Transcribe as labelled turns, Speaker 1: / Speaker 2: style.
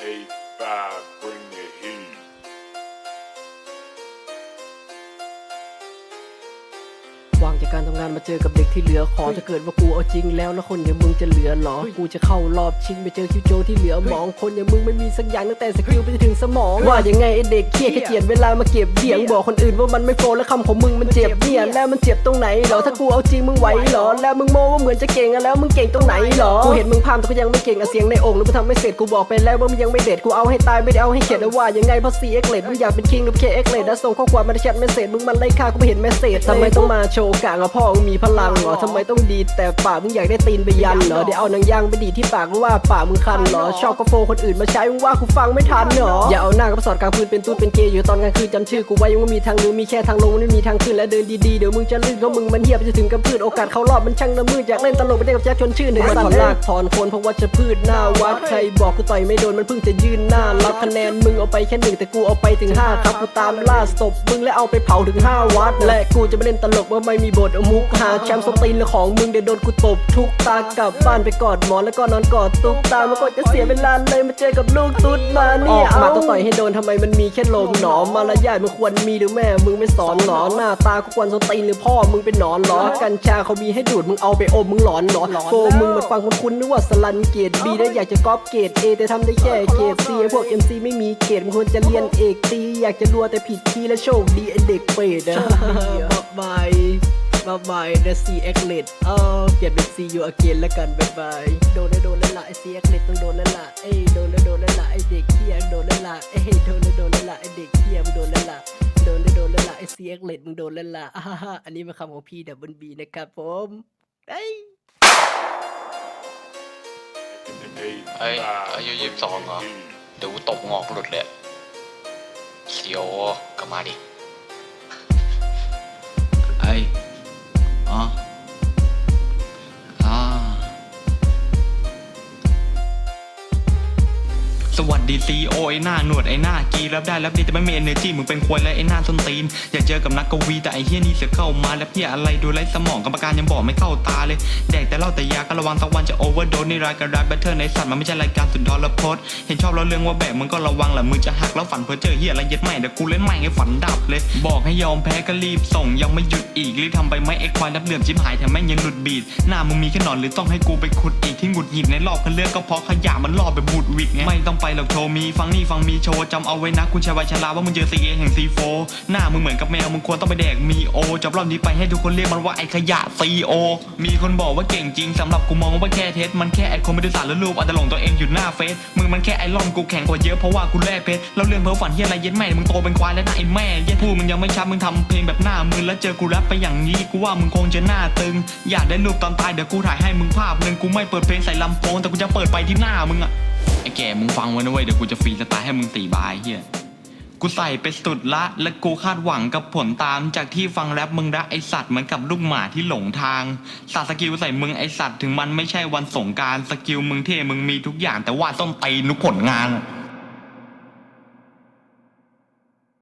Speaker 1: Eight five, bring the
Speaker 2: วางจากการทำงานมาเจอกับเด็กที่เหลือขอจะเกิดว่ากูเอาจริงแล้วแล้วคนอย่างมึงจะเหลือหรอ กูจะเข้ารอบชิงไปเจอคิวโจที่เหลือมองคนอย่างมึงไม่มีสักอย่างตั้งแต่สกิลไปจนถึงสมอง ว่ายังไงไอเด็กเครียดแค่เจียดเวลามาเก็บเบียงบอกคนอื่นว่ามันไม่โฟและคำของมึงมันเจ็บเนี่ยแล้วมันเจ็บตรงไหนหรอถ้ากูเอาจริงมึงไหวหรอ แล้วมึงโม้ว่าเหมือนจะเก่งแล้วมึงเก่งตรงไหนหรอกูเห็นมึงพามแต่ก็ยังไม่เก่งอะเสียงในองค์หรือมึงทำไม่เสร็จกูบอกไปแล้วว่ามึงยังไม่เด็ดกูเอาให้ตายไม่ได้เอาให้เข็ดนะว่ายังไงเพราะซีเอ็กเลดมึงอยากเป็นคิงหรือเคเอ็กเลดแล้วส่งข้อความมาในแชทเมสเซจมึงมันไล่ฆ่ากูไม่เห็นเมสเซจทำไมต้องมาโชวกลางอะพ่อมึงมีพลังเหรอทำไมต้องดีแต่ปากมึงอยากได้ตีนไปยันเหรอเดี๋ยวเอาหนังยางไปดีดที่ปากมึงว่าปากมึงคันเหรอชอบก็โฟคนอื่นมาใช้มึงว่ากูฟังไม่ทันเหรออย่าเอาหน้ากับสอดกลางพื้นเป็นตูดเป็นเกย์อยู่ตอนกลางคืนจำชื่อกูไว้ยังไม่มีทางหรือมีแค่ทางลงไม่มีทางขึ้นและเดินดีๆเดี๋ยวมึงจะลื่นเพราะมึงมันเหี้ยไปจะถึงกับพืชโอกาสเข้ารอบมันช่างละมืดอยากเล่นตลกไปเล่นกับแจ็คชวนชื่นถึงมาถอนรากถอนโคนเพราะว่าจะพืชหน้าวัดใครบอกกูต่อยไม่โดนมันเพิ่งจะยื่นหน้ารับคะแนนมึงเอาไปแค่หนึ่งแต่กูเอาไปถึงห้าครับกูตามล่าศพมึงและเอาไปเผาถึงห้าวัดและกูจะไม่เล่นตลกว่าไม่มีบทเอามุกหาแชมป์สตีนของมึงเดี๋ยวโดนกูตบทุกตากลับบ้านไปกอดหมอนแล้วก็นอนกอดตุ๊กตามันก็จะเสียเวลาเลยมาเจอกับลูกตุ๊ดมาเนี่ยออกมาต้องต่อยให้โดนทำไมมันมีแค่ลมหนอมารยาทมึงควรมีหรือแม่มึงไม่สอนหรอหน้าตากูควรสตีนหรือพ่อมึงเป็นหนอนหรอกัญชาเขามีให้ดูดมึงเอาไปอมมึงหลอนหรอโฟมึงมันฟังคุ้นๆนึกว่าสลันเกรดบีแล้วอยากจะก๊อปเกรดเอแต่ทำได้แค่เกรดซีพวก MC ไม่มีเกรดมึงควรจะเรียนเอกตีอยากจะรัวแต่ผิดคีย์และโชคดีไอเด็กเปรตอะ บายบายบ๊ายนะซีเอ็กเลดเออเปลี่ยนเป็นซียูอเกนแล้วกันบายบาย โดนแล้วโดนแล้วล่ะไอซีเอ็กเลดต้องโดนแล้วล่ะเอ้ยโดนแล้วโดนแล้วล่ะไอเด็กเฮียโดนแล้วล่ะเอ้ยโดนแล้วโดนแล้วล่ะไอเด็กเฮียมึงโดนแล้วล่ะโดนแล้วโดนแล้วล่ะไอซีเอ็กเลดมึงโดนแล้วล่ะอ่าฮะอันนี้เป็นคำของพี่ดับเบิลบีนะครับผมเอ้ย
Speaker 1: Eight
Speaker 3: เอ้ยอายุยี่สิบสองเหรอเดี๋ยวกูตบงอกหลุดเลยเสียวก็มาดิ สวัสดีซีโอไอหน้าหนวดไอหน้ากีรับได้รับดีแต่ไม่มี energy มึงเป็นควยและไอหน้าส้นตีน อยากเจอกับนักกวีแต่ไอเฮียนี่เสือเข้ามาแล้วเพี้ยอะไรดูไรสมองกรรมการยังบอกไม่เข้าตาเลยแดกแต่เล่าแต่ยาก็ระวังสักวันจะโอเวอร์โดสนี่รายการรัดแบทเทิลในสัตว์มันไม่ใช่รายการสุนทรพจน์เห็นชอบแล้วเรื่องว่าแบกมึงก็ระวังแหละมึงจะหักแล้วฝันเพ้อเจอเฮียอะไรเย็ดใหม่เดี๋ยวกูเล่นใหม่ให้ฝันดับเลย บอกให้ยอมแพ้ก็รีบส่งยังไม่หยุดอีกรีบทำไปไหมไอ้ควายนับเหลื่อมชิบหายแถมแม่งยังหลุดบีดหน้ามึงมีแค่นอนหรือต้องให้กูไปขุดอีกที่หงุดหงิดในรอบคันเลือกก็เพราะขยะมันรอบแบบบูดวิกไงไม่ต้องไปหรอกโชว์มีฟังนี่ฟังมีโชว์จำเอาไว้นะคุณชายวัยชราว่ามึงเจอซีเอแห่งซีโฟหน้ามึงเหมือนกับแมวมึงควรต้องไปแดกมีโอจบรอบนี้ไปให้ทุกคนเรียกมันว่าไอขยะซีโอมีคนบอกว่าเก่งจริงสำหรับกูมองว่าแค่เท็มันแค่แอดคอมพิวเตอร์ศารแล้วรูปอัตลงตัวเองอยู่หน้าเฟซมึงมันแค่ไอรอนกูแข่งกว่าเยอะเพราะว่ากูแลกเพชรแล้วเรื่องเพ้อฝันเฮียอะไรเย็ดแม่มึงโตเป็นควายแล้วนะไอแม่เย็ดพูดมึงยังไม่ชัดมึงทำเพลงแบบหน้ามึนแล้วเจอกูแรปไปอย่างนี้กูว่ามึงคงจะหน้าตึง อยากได้รูปตอนตายเดี๋ยวกูถ่ายให้มึงภาพหนึ่งกูไม่เปิดเพลงใส่ลำโพงแต่กูจะเปิดไปที่หน้ามึงอะ ไอ้แก่มึงฟังไว้นะเว้ยเดี๋ยวกูจะฟรีสไตล์ให้มึงตีบายเฮียกูใส่ไปสุดละ และกูคาดหวังกับผลตามจากที่ฟังแรปมึงละไอสัตว์เหมือนกับลูกหมาที่หลงทางสาดสกิลใส่มึงไอสัตว์ถึงมันไม่ใช่วันสงการสกิลมึงเท่มึงมีทุกอย่างแต่ว่าต้องตีนุกผลงานอะ